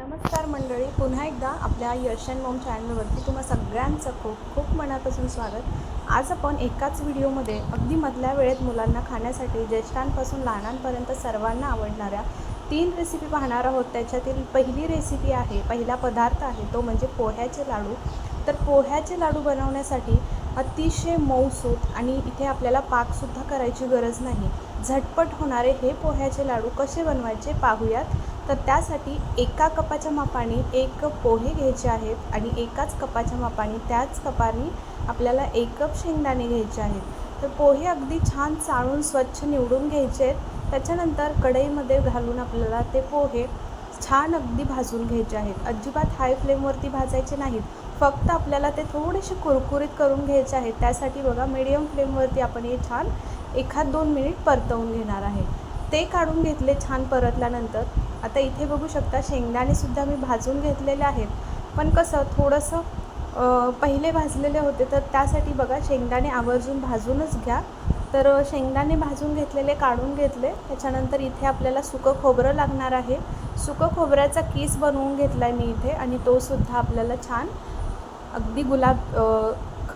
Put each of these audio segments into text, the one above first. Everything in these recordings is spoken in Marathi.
नमस्कार मंडळी पुन्हा एकदा आपल्या यशन मोम चॅनलवरती तुम्हा सगळ्यांचं खूप खूप मनापासून स्वागत. आज आपण एकाच व्हिडिओमध्ये अगदी मधल्या वेळेत मुलांना खाण्यासाठी ज्येष्ठांपासून लहानांपर्यंत सर्वांना आवडणाऱ्या तीन रेसिपी पाहणार आहोत. त्याच्यातील पहिली रेसिपी आहे पहिला पदार्थ आहे तो म्हणजे पोह्याचे लाडू. तर पोह्याचे लाडू बनवण्यासाठी अतिशय मऊसूत आणि इथे आपल्याला पाकसुद्धा करायची गरज नाही. झटपट होणारे हे पोह्याचे लाडू कसे बनवायचे पाहूयात. तर त्यासाठी एका कपाच्या मापाने एक कप पोहे घ्यायचे आहेत आणि एकाच कपाच्या मापाने त्याच कपाने आपल्याला एक कप शेंगदाणे घ्यायचे आहेत. तर पोहे अगदी छान चाळून स्वच्छ निवडून घ्यायचे आहेत. त्याच्यानंतर कढईमध्ये घालून आपल्याला ते पोहे छान अगदी भाजून घ्यायचे आहेत. अजिबात हाय फ्लेमवरती भाजायचे नाहीत. फक्त आपल्याला ते थोडेसे कुरकुरीत करून घ्यायचे आहेत. त्यासाठी बघा मिडियम फ्लेमवरती आपण हे छान एखाद दोन मिनिट परतवून घेणार आहे. ते काढून घेतले छान परतल्यानंतर. आता इथे बघू शकता शेंगदाणेसुद्धा मी भाजून घेतलेले आहेत. पण कसं थोडंसं पहिले भाजलेले होते तर त्यासाठी बघा शेंगदाणे आवर्जून भाजूनच घ्या. तर शेंगदाणे भाजून घेतलेले काढून घेतले. त्याच्यानंतर इथे आपल्याला सुकं खोबरं लागणार आहे. सुकं खोबऱ्याचा कीस बनवून घेतला आहे मी इथे. आणि तोसुद्धा आपल्याला छान अगदी गुलाब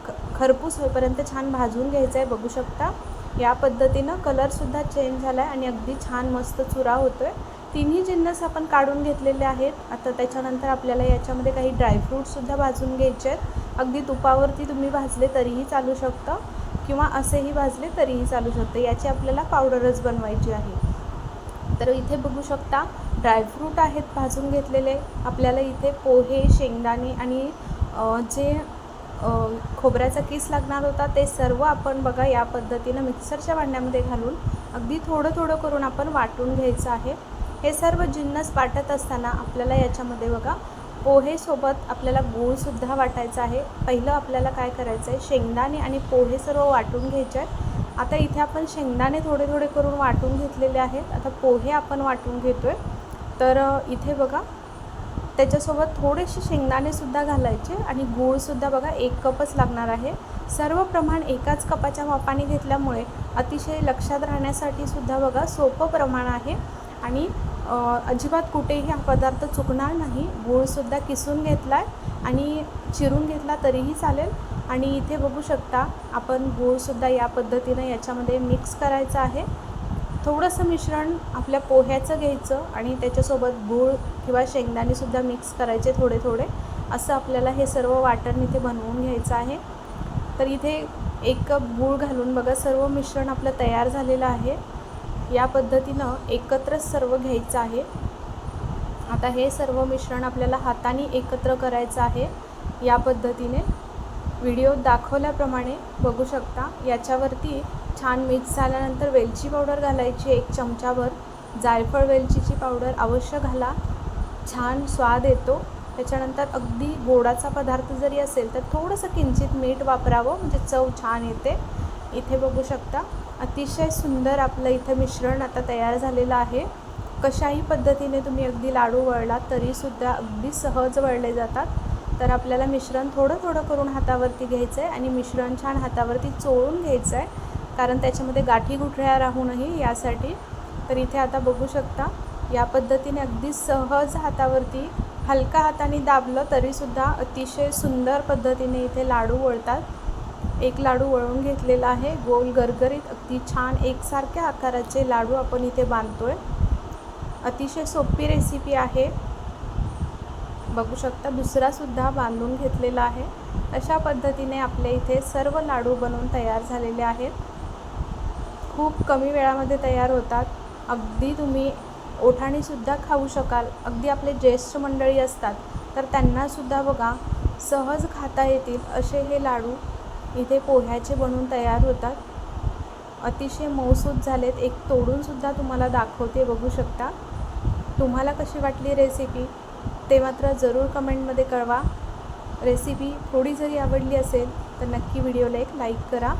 ख- खरपूस होईपर्यंत छान भाजून घ्यायचं आहे बघू शकता. या पद्धतीनं कलरसुद्धा चेंज झाला आहे आणि अगदी छान मस्त चुरा होतो आहे तिन्ही जिन्नस आपण काढून घेतलेले आहेत. आता त्याच्यानंतर आपल्याला याच्यामध्ये काही ड्रायफ्रूटसुद्धा भाजून घ्यायचे आहेत. अगदी तुपावरती तुम्ही भाजले तरीही चालू शकतं किंवा असेही भाजले तरीही चालू शकतं. याची आपल्याला पावडरच बनवायची आहे. तर इथे बघू शकता ड्रायफ्रूट आहेत भाजून घेतलेले. आपल्याला इथे पोहे शेंगदाणे आणि जे खोबऱ्याचा किस लागणार होता ते सर्व आपण बघा या पद्धतीनं मिक्सरच्या भांड्यामध्ये घालून अगदी थोडं थोडं करून आपण वाटून घ्यायचं आहे. हे सर्व जिन्नस वाटत असताना आपल्याला याच्यामध्ये बघा पोहेसोबत आपल्याला गूळसुद्धा वाटायचं आहे. पहिलं आपल्याला काय करायचं आहे शेंगदाणे आणि पोहे सर्व वाटून घ्यायचे आहेत. आता इथे आपण शेंगदाणे थोडे थोडे करून वाटून घेतलेले आहेत. आता पोहे आपण वाटून घेतो आहे तर इथे बघा त्याच्यासोबत थोडेसे शेंगदाणेसुद्धा घालायचे आणि गूळसुद्धा बघा एक कपच लागणार आहे. सर्व प्रमाण एकाच कपाच्या मापाने घेतल्यामुळे अतिशय लक्षात राहण्यासाठी सुद्धा बघा सोपं प्रमाण आहे. आणि अजिबात कुठेही हा पदार्थ चुकणार नाही. गूळसुद्धा किसून घेतला आहे आणि चिरून घेतला तरीही चालेल. आणि इथे बघू शकता आपण गूळसुद्धा या पद्धतीनं याच्यामध्ये मिक्स करायचं आहे. थोडंसं मिश्रण आपल्या पोह्याचं घ्यायचं आणि त्याच्यासोबत गूळ किंवा शेंगदाणेसुद्धा मिक्स करायचे थोडे थोडे. असं आपल्याला हे सर्व वाटण इथे बनवून घ्यायचं आहे. तर इथे एक कप गूळ घालून बघा सर्व मिश्रण आपलं तयार झालेलं आहे. या पद्धतीनं एकत्रच सर्व घ्यायचं आहे. आता हे सर्व मिश्रण आपल्याला हाताने एकत्र करायचं आहे. या पद्धतीने. व्हिडिओ दाखवल्याप्रमाणे बघू शकता. याच्यावरती छान मिक्स झाल्यानंतर वेलची पावडर घालायची एक चमचाभर. जायफळ वेलचीची पावडर अवश्य घाला. छान स्वाद येतो. त्याच्यानंतर अगदी गोडाचा पदार्थ जरी असेल तर थोडंसं किंचित मीठ वापरावं म्हणजे चव छान येते. इथे बघू शकता अतिशय सुंदर आपलं इथं मिश्रण आता तयार झालेलं आहे. कशाही पद्धतीने तुम्ही अगदी लाडू वळलात तरीसुद्धा अगदी सहज वळले जातात. तर आपल्याला मिश्रण थोडं थोडं करून हातावरती घ्यायचं आहे आणि मिश्रण छान हातावरती चोळून घ्यायचं आहे कारण त्याच्यामध्ये गाठी गुठळ्या राहू नये यासाठी. तर इथे आता बघू शकता या पद्धतीने अगदी सहज हातावरती हलका हाताने दाबलं तरीसुद्धा अतिशय सुंदर पद्धतीने इथे लाडू वळतात. एक लाडू वळून घेतलेला आहे. गोल गरगरीत अगदी छान एकसारख्या आकाराचे लाडू आपण इथे बांधतोय. अतिशय सोपी रेसिपी आहे. बघू शकता दुसरासुद्धा बांधून घेतलेला आहे. अशा पद्धतीने आपल्या इथे सर्व लाडू बनवून तयार झालेले आहेत. खूप कमी वेळामध्ये तयार होतात. अगदी तुम्ही ओठाणीसुद्धा खाऊ शकाल. अगदी आपले ज्येष्ठ मंडळी असतात तर त्यांनासुद्धा बघा सहज खाता येतील असे हे लाडू इथे पोह्याचे बनवून तयार होतात. अतिशय मऊसूत झालेत. एक तोडूनसुद्धा तुम्हाला दाखवते बघू शकता. तुम्हाला कशी वाटली रेसिपी? ते मात्र जरूर कमेंटमध्ये कळवा. रेसिपी थोडी जरी आवडली असेल तर नक्की व्हिडिओला एक लाईक करा.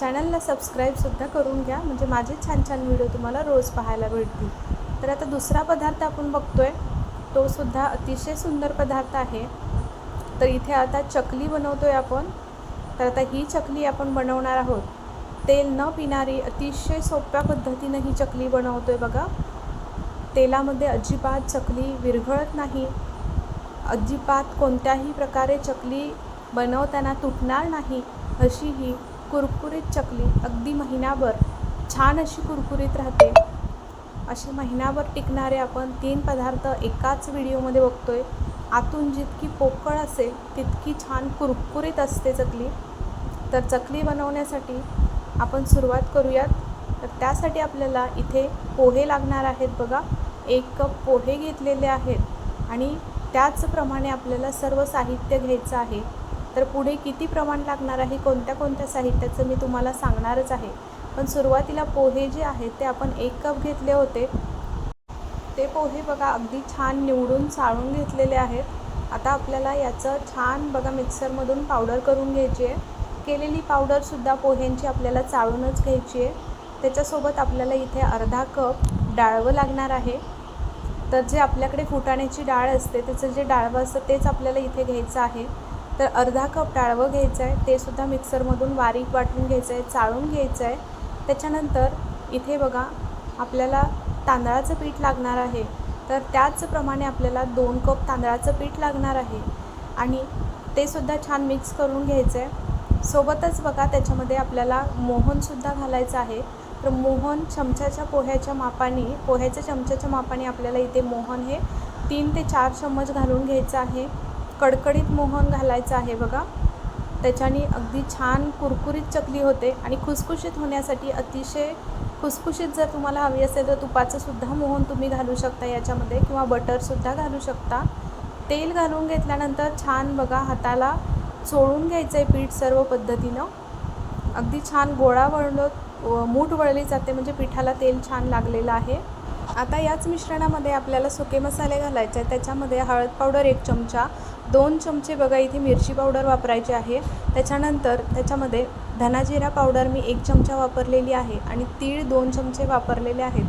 चॅनलला सबस्क्राईबसुद्धा करून घ्या. म्हणजे माझे छान छान व्हिडिओ तुम्हाला रोज पाहायला भेटतील. तर आता दुसरा पदार्थ आपण बघतो तो सुद्धा अतिशय सुंदर पदार्थ आहे. तर इथे आता चकली बनवतो आहे आपण. तर आता ही चकली आपण बनवणार आहोत. तेल न पिणारी अतिशय सोप्या पद्धतीनं ही चकली बनवतो आहे बघा. तेलामध्ये अजिबात चकली विरघळत नाही. अजिबात कोणत्याही प्रकारे चकली बनवताना तुटणार नाही. अशी ही कुरकुरीत चकली अगदी महिनाभर छान अशी कुरकुरीत राहते. असे महिनाभर टिकणारे आपण तीन पदार्थ एकाच व्हिडिओमध्ये बघतो आहे आतून जितकी पोकळ असेल तितकी छान कुरकुरीत असते चकली. तर चकली बनवण्यासाठी आपण सुरुवात करूयात. तर त्यासाठी आपल्याला इथे पोहे लागणार आहेत बघा. एक कप पोहे घेतलेले आहेत आणि त्याचप्रमाणे आपल्याला सर्व साहित्य घ्यायचं आहे. तर पुढे किती प्रमाण लागणार आहे कोणत्या कोणत्या साहित्याचं मी तुम्हाला सांगणारच आहे. पण सुरुवातीला पोहे जे आहेत ते आपण एक कप घेतले होते. ते पोहे बघा अगदी छान निवडून चाळून घेतलेले आहेत. आता आपल्याला याचं छान बघा मिक्सरमधून पावडर करून घ्यायची आहे. केलेली पावडरसुद्धा पोह्यांची आपल्याला चाळूनच घ्यायची आहे. त्याच्यासोबत आपल्याला इथे अर्धा कप डाळवं लागणार आहे. तर जे आपल्याकडे फुटाण्याची डाळ असते त्याचं जे डाळवं असतं तेच आपल्याला इथे घ्यायचं आहे. तर अर्धा कप डाळवं घ्यायचं आहे ते सुद्धा मिक्सरमधून बारीक वाटून घ्यायचं आहे चाळून घ्यायचं आहे त्याच्यानंतर इथे बघा आपल्याला तांदळाचं पीठ लागणार आहे. तर त्याचप्रमाणे आपल्याला दोन कप तांदळाचं पीठ लागणार आहे. आणि ते सुद्धा छान मिक्स करून घ्यायचं आहे सोबतच बघा त्याच्यामध्ये आपल्याला मोहनसुद्धा घालायचं आहे. तर मोहन चमच्याच्या पोह्याच्या मापाने पोह्याच्या चमच्याच्या मापाने आपल्याला इथे मोहन हे तीन ते चार चम्मच घालून घ्यायचं आहे. कडकडीत मोहन घालायचं आहे बघा. त्याच्याने अगदी छान कुरकुरीत चकली होते आणि खुसखुशीत होण्यासाठी अतिशय खुसखुशीत जर तुम्हाला हवी असेल तर तुपाचंसुद्धा मोहन तुम्ही घालू शकता याच्यामध्ये किंवा बटरसुद्धा घालू शकता. तेल घालून घेतल्यानंतर छान बघा हाताला चोळून घ्यायचं आहे पीठ सर्व पद्धतीनं. अगदी छान गोळा वळलं मूठ वळली जाते म्हणजे पिठाला तेल छान लागलेलं आहे. आता याच मिश्रणामध्ये आपल्याला सुके मसाले घालायचे आहेत. त्याच्यामध्ये हळद पावडर एक चमचा दोन चमचे बघा इथे मिरची पावडर वापरायची आहे. त्याच्यानंतर त्याच्यामध्ये धनाजिरा पावडर मी एक चमचा वापरलेली आहे आणि तीळ दोन चमचे वापरलेले आहेत.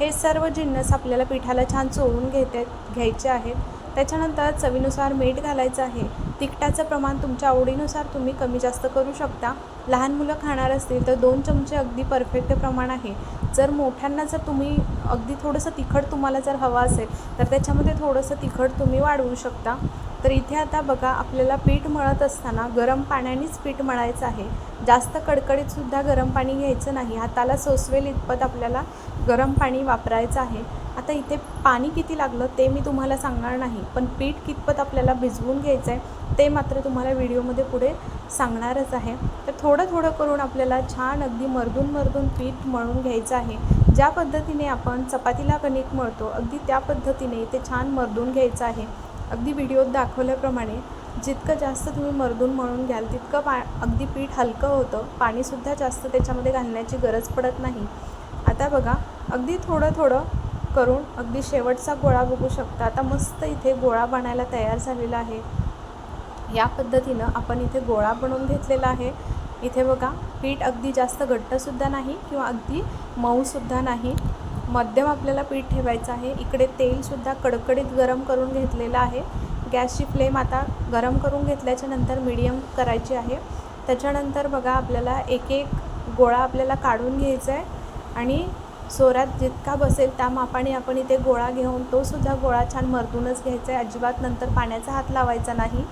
हे सर्व जिन्नस आपल्याला पिठाला छान चोळून घेते घ्यायचे आहेत. त्याच्यानंतर चवीनुसार मीठ घालायचं आहे. तिखटाचं प्रमाण तुमच्या आवडीनुसार तुम्ही कमी जास्त करू शकता. लहान मुलं खाणार असतील तर दोन चमचे अगदी परफेक्ट प्रमाण आहे. जर मोठ्यांना जर तुम्ही अगदी थोडंसं तिखट तुम्हाला जर हवं असेल तर त्याच्यामध्ये थोडंसं तिखट तुम्ही वाढवू शकता. तर इथे आता बघा आपल्याला पीठ मळत असताना गरम पाण्यानेच पीठ मळायचं आहे. जास्त कडकडीतसुद्धा गरम पाणी घ्यायचं नाही. हाताला सोसवेल इतपत आपल्याला गरम पाणी वापरायचं आहे. आता इथे पाणी किती लागलं ते मी तुम्हाला सांगणार नाही पण पीठ कितपत आपल्याला भिजवून घ्यायचं आहे ते मात्र तुम्हाला व्हिडिओमध्ये पुढे सांगणारच आहे. तर थोडं थोडं करून आपल्याला छान अगदी मर्दून मर्दून पीठ मळून घ्यायचं आहे. ज्या पद्धतीने आपण चपातीला कणिक मळतो अगदी त्या पद्धतीने ते छान मर्दून घ्यायचं आहे. अगदी व्हिडिओत दाखवल्याप्रमाणे जितकं जास्त तुम्ही मर्दून मळून घ्याल तितकं पा अगदी पीठ हलकं होतं. पाणीसुद्धा जास्त त्याच्यामध्ये घालण्याची गरज पडत नाही. आता बघा अगदी थोडं थोडं करून अगदी शेवटचा गोळा बघू शकता. आता मस्त इथे गोळा बनायला तयार झालेला आहे. या पद्धतीनं आपण इथे गोळा बनवून घेतलेला आहे. इथे बघा पीठ अगदी जास्त घट्टसुद्धा नाही किंवा अगदी मऊसुद्धा नाही. मध्यम आपल्याला पीठ ठेवायचं आहे. इकडे तेलसुद्धा कडकडीत गरम करून घेतलेलं आहे. गॅसची फ्लेम आता गरम करून घेतल्याच्या नंतर मीडियम करायची आहे. त्याच्यानंतर बघा आपल्याला एक एक गोळा आपल्याला काढून घ्यायचा आहे. आणि सोऱ्यात जितका बसेल त्या मापाने आपण इथे गोळा घेऊन तोसुद्धा गोळा छान मर्दूनच घ्यायचा आहे. अजिबात नंतर पाण्याचा हात लावायचा नाही.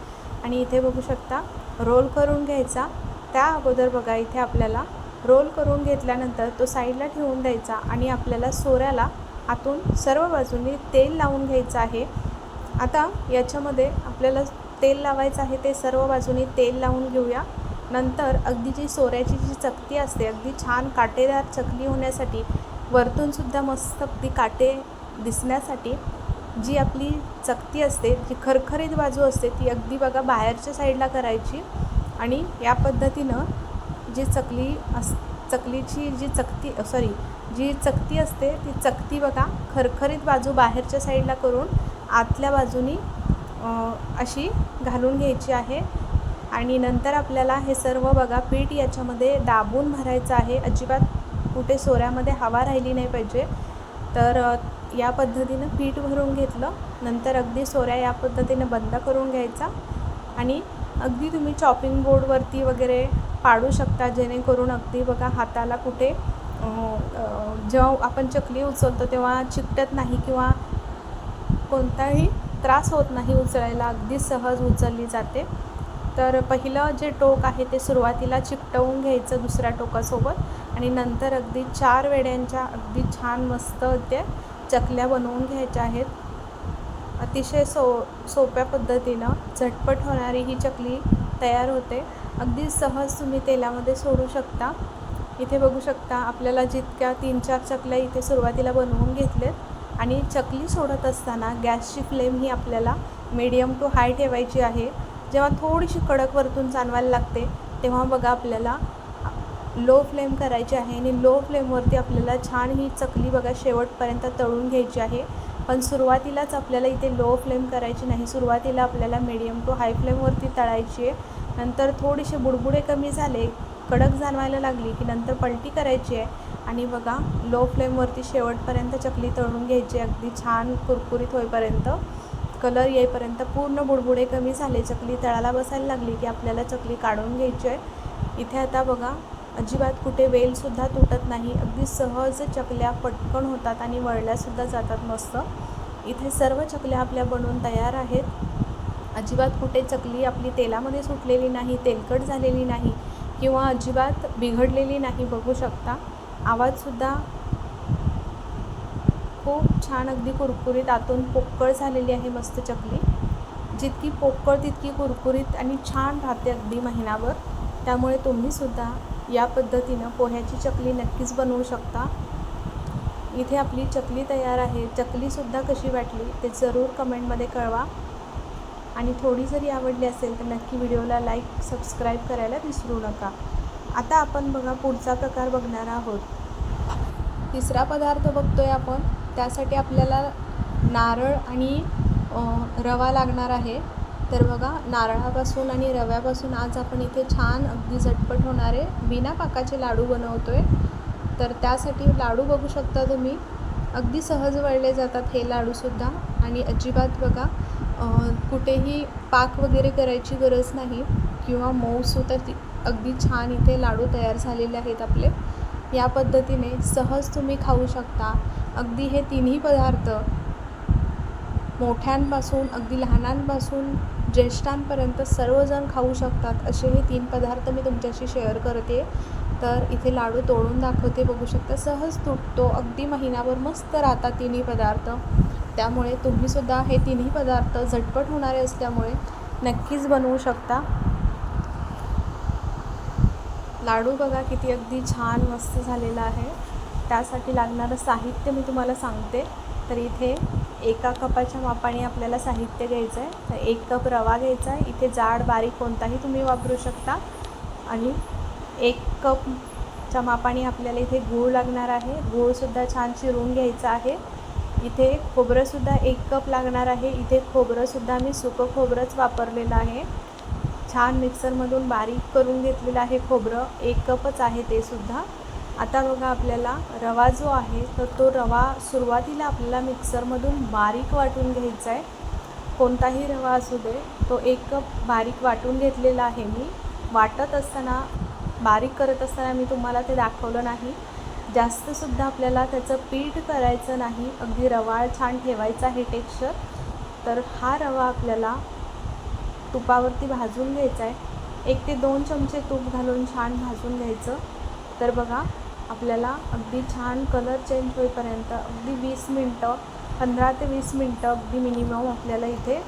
आणि इथे बघू शकता रोल करून घ्यायचा. त्या अगोदर बघा इथे आपल्याला रोल करून घेतल्यानंतर तो साईडला ठेवून द्यायचा आणि आपल्याला सोऱ्याला आतून सर्व बाजूंनी तेल लावून घ्यायचं आहे. आता याच्यामध्ये आपल्याला तेल लावायचं आहे ते सर्व बाजूनी तेल लावून घेऊया. नंतर अगदी जी सोऱ्याची जी चकती असते अगदी छान काटेदार चकली होण्यासाठी वरतूनसुद्धा मस्त अगदी काटे दिसण्यासाठी जी आपली चकती असते जी खरखरीत बाजू असते ती अगदी बघा बाहेरच्या साईडला करायची. आणि या पद्धतीनं जी चकली अस चकलीची जी चकती सॉरी जी चकती असते ती चकती बघा खरखरीत बाजू बाहेरच्या साईडला करून आतल्या बाजूनी अशी घालून घ्यायची आहे. आणि नंतर आपल्याला हे सर्व बघा पीठ याच्यामध्ये दाबून भरायचं आहे. अजिबात कुठे सोऱ्यामध्ये हवा राहिली नाही पाहिजे. तर या पद्धतीनं पीठ भरून घेतलं. नंतर अगदी सोऱ्या या पद्धतीनं बंद करून घ्यायचा. आणि अगदी तुम्ही चॉपिंग बोर्डवरती वगैरे पाडू शकता जेणेकरून अगदी बघा हाताला कुठे जेव्हा आपण चकली उचलतो तेव्हा चिकटत नाही किंवा कोणताही त्रास होत नाही उचलायला अगदी सहज उचलली जाते. तर पहिलं जे टोक आहे ते सुरुवातीला चिकटवून घ्यायचं दुसऱ्या टोकासोबत आणि नंतर अगदी चार वेड्यांच्या अगदी छान मस्त त्या चकल्या बनवून घ्यायच्या आहेत. अतिशय सो सोप्या पद्धतीनं झटपट होणारी ही चकली तयार होते. अगदी सहज तुम्ही तेलामध्ये सोडू शकता. इथे बघू शकता आपल्याला जितक्या तीन चार चकल्या इथे सुरुवातीला बनवून घेतल्यात आणि चकली सोडत असताना गॅसची फ्लेम ही आपल्याला मीडियम टू हाय ठेवायची आहे. जेव्हा थोडीशी कडक वरतून जाणवायला लागते तेव्हा बघा आपल्याला लो फ्लेम करायची आहे आणि लो फ्लेमवरती आपल्याला छान ही चकली बघा शेवटपर्यंत तळून घ्यायची आहे. पण सुरुवातीलाच आपल्याला इथे लो फ्लेम करायची नाही. सुरुवातीला आपल्याला मिडियम टू हाय फ्लेमवरती तळायची आहे. नंतर थोडेसे बुडबुडे कमी झाले कडक जाणवायला लागली की नंतर पलटी करायची आहे. आणि बघा लो फ्लेमवरती शेवटपर्यंत चकली तळून घ्यायची अगदी छान कुरकुरीत होईपर्यंत. कलर येईपर्यंत पूर्ण बुडबुडे कमी झाले. चकली तळाला बसायला लागली की आपल्याला चकली काढून घ्यायची आहे. इथे आता बघा अजिबात कुठे वेलसुद्धा तुटत नाही. अगदी सहज चकल्या पटकन होतात आणि वळल्यासुद्धा जातात मस्त. इथे सर्व चकल्या आपल्या बनवून तयार आहेत. अजिबात कुठे चकली आपली तेलामध्ये सुटलेली नाही तेलकट झालेली नाही किंवा अजिबात बिघडलेली नाही बघू शकता. आवाजसुद्धा खूप छान अगदी कुरकुरीत आतून पोकळ झालेली आहे मस्त चकली. जितकी पोकळ तितकी कुरकुरीत आणि छान राहते अगदी महिनाभर. त्यामुळे तुम्हीसुद्धा या पद्धतीनं पोह्याची चकली नक्कीच बनवू शकता. इथे आपली चकली तयार आहे. चकलीसुद्धा कशी वाटली ते जरूर कमेंटमध्ये कळवा. आणि थोडी जरी आवडली असेल तर नक्की व्हिडिओला लाईक सबस्क्राईब करायला विसरू नका. आता आपण बघा पुढचा प्रकार बघणार आहोत. तिसरा पदार्थ बघतोय आपण. त्यासाठी आपल्याला नारळ आणि रवा लागणार आहे. तर बघा नारळापासून आणि रव्यापासून आज आपण इथे छान अगदी झटपट होणारे बिना पाकाचे लाडू बनवतोय. तर त्यासाठी लाडू बघू शकता तुम्ही. अगदी सहज वळले जातात हे लाडूसुद्धा. आणि अजिबात बघा कुठेही पाक वगैरे करायची गरज नाही किंवा मऊसुद्धा ती अगदी छान इथे लाडू तयार झालेले आहेत आपले. या पद्धतीने सहज तुम्ही खाऊ शकता. अगदी हे तिन्ही पदार्थ मोठ्यांपासून अगदी लहानांपासून ज्येष्ठांपर्यंत सर्वजण खाऊ शकतात असे हे तीन पदार्थ मी तुमच्याशी शेअर करते. तर इथे लाडू तोडून दाखवते बघू शकता. सहज तुटतो अगदी महिनाभर मस्त राहतात तिन्ही पदार्थ. त्यामुळे तुम्हीसुद्धा हे तिन्ही पदार्थ झटपट होणारे असल्यामुळे नक्कीच बनवू शकता. लाडू बघा किती अगदी छान मस्त झालेला आहे. त्यासाठी लागणारं साहित्य मी तुम्हाला सांगते. तर इथे एका कपाच्या मापाने आपल्याला साहित्य घ्यायचं आहे तर एक कप रवा घ्यायचा आहे. इथे जाड बारीक कोणताही तुम्ही वापरू शकता. आणि एक कपच्या मापाने आपल्याला इथे गूळ लागणार आहे. गूळसुद्धा छान चिरून घ्यायचं आहे. इथे खोबरंसुद्धा एक कप लागणार आहे. इथे खोबरंसुद्धा मी सुकं खोबरंच वापरलेलं आहे. छान मिक्सरमधून बारीक करून घेतलेलं आहे खोबरं. एक कपच आहे ते सुद्धा. आता बघा आपल्याला रवा जो आहे तर तो रवा सुरुवातीला आपल्याला मिक्सरमधून बारीक वाटून घ्यायचा आहे. कोणताही रवा असू दे तो एक कप बारीक वाटून घेतलेला आहे मी. वाटत असताना बारीक करत असताना मी तुम्हाला ते दाखवलं नाही. जास्तसुद्धा आपल्याला त्याचं पीठ करायचं नाही. अगदी रवाळ छान ठेवायचा आहे टेक्स्चर. तर हा रवा आपल्याला तुपावरती भाजून घ्यायचा आहे. एक ते दोन चमचे तूप घालून छान भाजून घ्यायचं. तर बघा आपल्याला अगदी छान कलर चेंज होईपर्यंत अगदी वीस मिनटं पंधरा ते वीस मिनटं अगदी मिनिमम आपल्याला इथे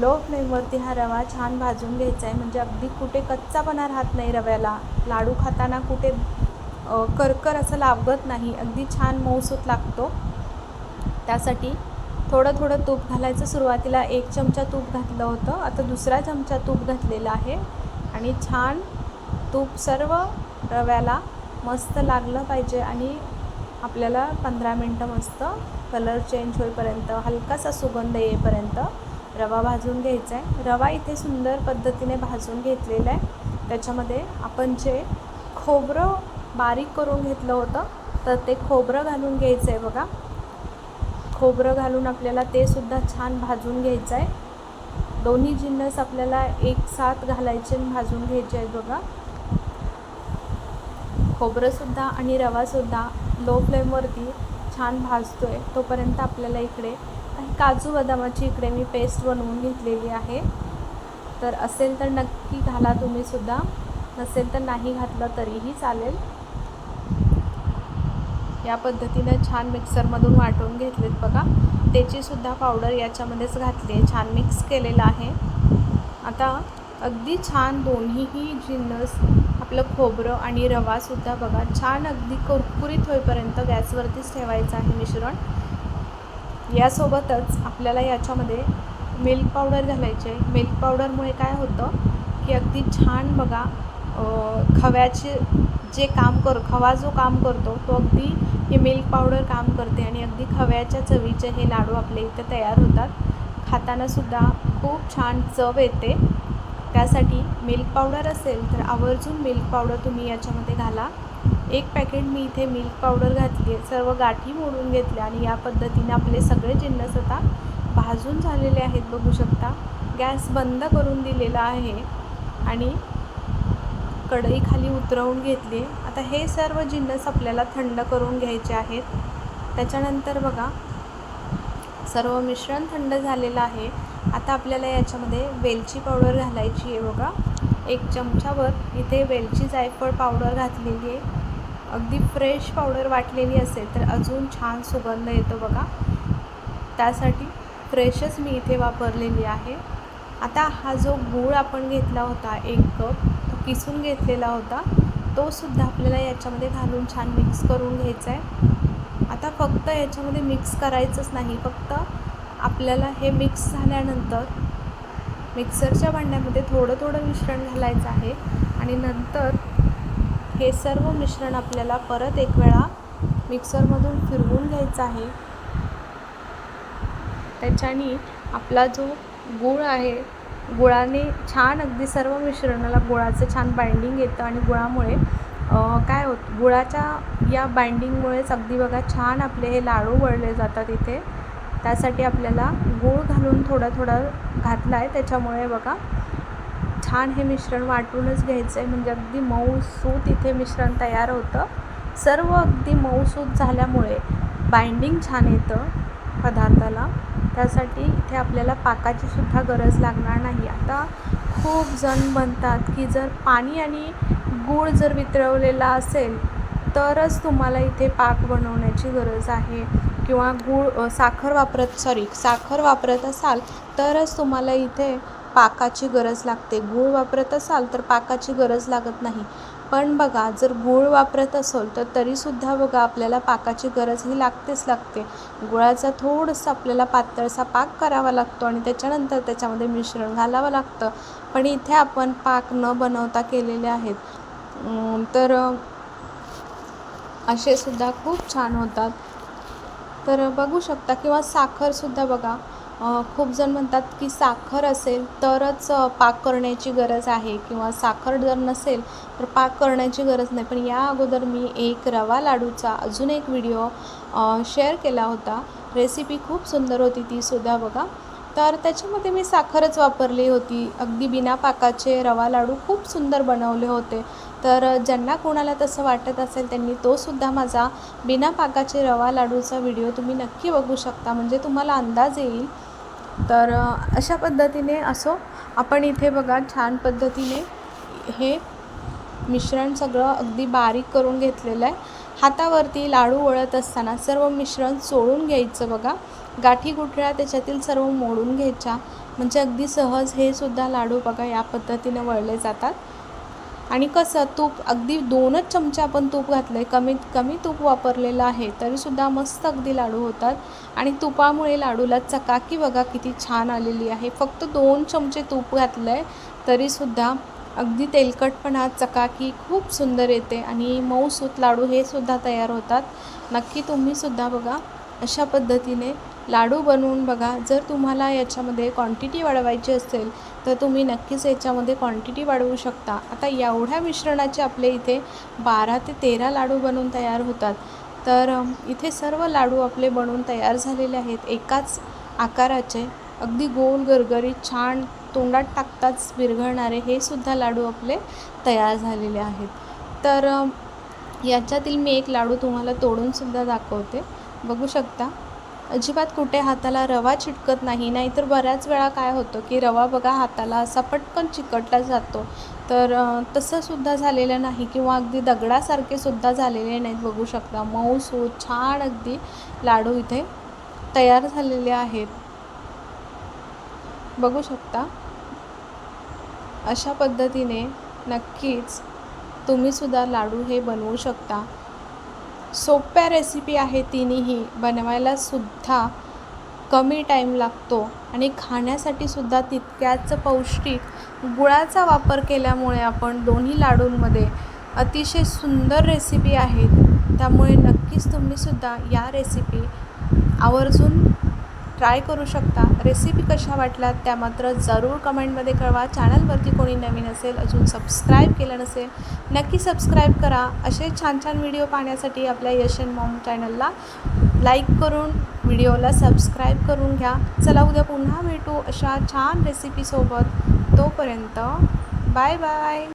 लो फ्लेमवरती हा रवा छान भाजून घ्यायचा आहे. म्हणजे अगदी कुठे कच्चापणा राहत नाही रव्याला. लाडू खाताना कुठे करकर असं लागत नाही. अगदी छान मऊसूत लागतो. त्यासाठी थोडं थोडं तूप घालायचं. सुरुवातीला एक चमचा तूप घातलं होतं. आता दुसरा चमचा तूप घातलेला आहे. आणि छान तूप सर्व रव्याला मस्त लागलं पाहिजे आणि आपल्याला पंधरा मिनटं मस्त कलर चेंज होईपर्यंत हलकासा सुगंध येईपर्यंत रवा भाजून घ्यायचा आहे रवा इथे सुंदर पद्धतीने भाजून घेतलेला आहे. त्याच्यामध्ये आपण जे खोबरं बारीक करून घेतलं होतं तर ते खोबरं घालून घ्यायचं आहे बघा. खोबरं घालून आपल्याला ते सुद्धा छान भाजून घ्यायचं आहे दोन्ही जिन्नस आपल्याला एक साथ घालायचे आणि भाजून घ्यायचे आहेत बघा. खोबरंसुद्धा आणि रवासुद्धा लो फ्लेमवरती छान भाजतो आहे तोपर्यंत आपल्याला इकडे काही काजू बदामाची इकडे मी पेस्ट बनवून घेतलेली आहे. तर असेल तर नक्की घाला तुम्हीसुद्धा. नसेल तर नाही घातलं तरीही चालेल. या पद्धतीनं छान मिक्सरमधून वाटून घेतलेत बघा. त्याचीसुद्धा पावडर याच्यामध्येच घातली आहे. छान मिक्स केलेलं आहे. आता अगदी छान दोन्हीही जिन्नस आपलं खोबरं आणि रवासुद्धा बघा छान अगदी कुरकुरीत होईपर्यंत गॅसवरतीच ठेवायचं आहे मिश्रण. यासोबतच आपल्याला याच्यामध्ये मिल्क पावडर घालायची. आहे मिल्क पावडरमुळे काय होतं की अगदी छान बघा खव्याचे जे काम कर खवा जो काम करतो तो अगदी हे मिल्क पावडर काम करते आणि अगदी खव्याच्या चवीचे हे लाडू आपले इथे तयार होतात. खातानासुद्धा खूप छान चव येते. त्यासाठी मिल्क पावडर असेल तर आवर्जून मिल्क पावडर तुम्ही याच्यामध्ये घाला. एक पॅकेट मी इथे मिल्क पावडर घातली आहे. सर्व गाठी मोडून घेतल्या आणि या पद्धतीने आपले सगळे जिन्नस आता भाजून झालेले आहेत बघू शकता. गॅस बंद करून दिलेला आहे आणि कढई खाली उतरवून घेतली आता हे सर्व जिन्नस आपल्याला थंड करून घ्यायचे आहेत. त्याच्यानंतर बघा सर्व मिश्रण थंड झालेलं आहे. आता आपल्याला याच्यामध्ये वेलची पावडर घालायची आहे बघा. एक चमचावर इथे वेलची जायफळ पावडर घातलेली आहे. अगदी फ्रेश पावडर वाटलेली असेल तर अजून छान सुगंध येतो बघा. त्यासाठी फ्रेशच मी इथे वापरलेली आहे. आता हा जो गूळ आपण घेतला होता एक कप तो किसून घेतलेला होता तो सुद्धा आपल्याला याच्यामध्ये घालून छान मिक्स करून घ्यायचा आहे. आता फक्त याच्यामध्ये मिक्स करायचंच नाही. फक्त आपल्याला हे मिक्स झाल्यानंतर मिक्सरच्या भांड्यामध्ये थोडं थोडं मिश्रण घालायचं आहे आणि नंतर हे सर्व मिश्रण आपल्याला परत एक वेळा मिक्सरमधून फिरवून घ्यायचं आहे. त्याच्याने आपला जो गूळ आहे गुळाने छान अगदी सर्व मिश्रणाला गुळाचं छान बाइंडिंग येतं आणि गुळामुळे काय होतं गुळाच्या या बाइंडिंगमुळेच अगदी बघा छान आपले हे लाडू वळले जातात इथे. त्यासाठी आपल्याला गूळ घालून थोडा थोडा घातला आहे त्याच्यामुळे बघा छान हे मिश्रण वाटूनच घ्यायचं आहे म्हणजे अगदी मऊसूत इथे मिश्रण तयार होतं. सर्व अगदी मऊसूत झाल्यामुळे बाइंडिंग छान येतं पदार्थाला. त्यासाठी इथे आपल्याला पाकाची सुद्धा गरज लागणार नाही. आता खूप जण म्हणतात की जर पाणी आणि गूळ जर वितळवलेला असेल तरच तुम्हाला इथे पाक बनवण्याची गरज आहे. किंवा गूळ साखर वापरत सॉरी साखर वापरत असाल तरच तुम्हाला इथे पाकाची गरज लागते. गूळ वापरत असाल तर पाकाची गरज लागत नाही. पण बघा जर गूळ वापरत असेल तर तरीसुद्धा बघा आपल्याला पाकाची गरज ही लागतेच लागते. गुळाचा थोडंसं आपल्याला पातळसा पाक करावा लागतो आणि त्याच्यानंतर त्याच्यामध्ये मिश्रण घालावं लागतं. पण इथे आपण पाक न बनवता केलेले आहेत. तर असे सुद्धा खूप छान होतात. तर बघू शकता किंवा साखरसुद्धा बघा. खूप जण म्हणतात की साखर असेल तरच पाक करण्याची गरज आहे किंवा साखर जर नसेल तर पाक करण्याची गरज नाही. पण या अगोदर मी एक रवा लाडूचा अजून एक व्हिडिओ शेअर केला होता. रेसिपी खूप सुंदर होती तीसुद्धा बघा. तर त्याच्यामध्ये मी साखरच वापरली होती. अगदी बिना पाकाचे रवा लाडू खूप सुंदर बनवले होते. तर ज्यांना कोणाला तसं वाटत असेल त्यांनी तोसुद्धा माझा बिना पाकाचे रवा लाडूचा व्हिडिओ तुम्ही नक्की बघू शकता. म्हणजे तुम्हाला अंदाज येईल. तर अशा पद्धतीने असो आपण इथे बघा छान पद्धतीने हे मिश्रण सगळं अगदी बारीक करून घेतलेलं आहे. हातावरती लाडू वळत असताना सर्व मिश्रण चोळून घ्यायचं बघा. गाठी गुठळ्या त्याच्यातील सर्व मोडून घ्यायच्या. म्हणजे अगदी सहज हे सुद्धा लाडू बघा या पद्धतीने वळले जातात. आणि कसं तूप अगदी दोनच चमचे आपण तूप घातलं आहे कमीत कमी तूप वापरलेलं आहे तरीसुद्धा मस्त अगदी लाडू होतात. आणि तुपामुळे लाडूला चकाकी बघा किती छान आलेली आहे. फक्त दोन चमचे तूप घातलं आहे तरीसुद्धा अगदी तेलकटपणा चकाकी खूप सुंदर येते. आणि मऊसूत लाडू हे सुद्धा तयार होतात. नक्की तुम्हीसुद्धा बघा. अशा पद्धतीने लाडू बनवून बघा. जर तुम्हाला याच्यामध्ये क्वांटिटी वाढवायची असेल तर तुम्ही नक्कीच याच्यामध्ये क्वांटिटी वाढवू शकता. आता एवढ्या मिश्रणाचे आपले इथे बारा ते तेरा लाडू बनवून तयार होतात. तर इथे सर्व लाडू आपले बनवून तयार झालेले आहेत. एकाच आकाराचे. अगदी गोल गरगरीत छान तोंडात टाकताच विरघळणारे हे सुद्धा लाडू आपले तयार झालेले आहेत. तर याच्यातील मी एक लाडू तुम्हाला तोडूनसुद्धा दाखवते. बघू शकता. अजिबात कुठे हाताला रवा चिटकत नाही. नाहीतर बऱ्याच वेळा काय होतं की रवा बघा हाताला असा पटकन चिकटला जातो. तर तसंसुद्धा झालेलं नाही किंवा अगदी दगडासारखे सुद्धा झालेले नाहीत बघू शकता. मऊ सो छान अगदी लाडू इथे तयार झालेले आहेत. बघू शकता. अशा पद्धतीने नक्कीच तुम्हीसुद्धा लाडू हे बनवू शकता. सोप्या रेसिपी आहे तिन्ही बनवायला सुद्धा कमी टाईम लागतो आणि खाण्यासाठी सुद्धा तितक्याच पौष्टिक गुळाचा वापर केल्यामुळे आपण दोन्ही लाडूंमध्ये अतिशय सुंदर रेसिपी आहेत. त्यामुळे नक्कीच तुम्हीसुद्धा या रेसिपी आवर्जून ट्राय करू शकता. रेसिपी कशा वाटल्या त्या मात्र जरूर कमेंटमध्ये कळवा. चॅनलवरती कोणी नवीन असेल अजून सबस्क्राईब केलं नसेल नक्की सबस्क्राईब करा. असे छान छान व्हिडिओ पाहण्यासाठी आपल्या यशन मॉम चॅनलला लाईक करून व्हिडिओला सबस्क्राईब करून घ्या. चला उद्या पुन्हा भेटू अशा छान रेसिपीसोबत तोपर्यंत बाय बाय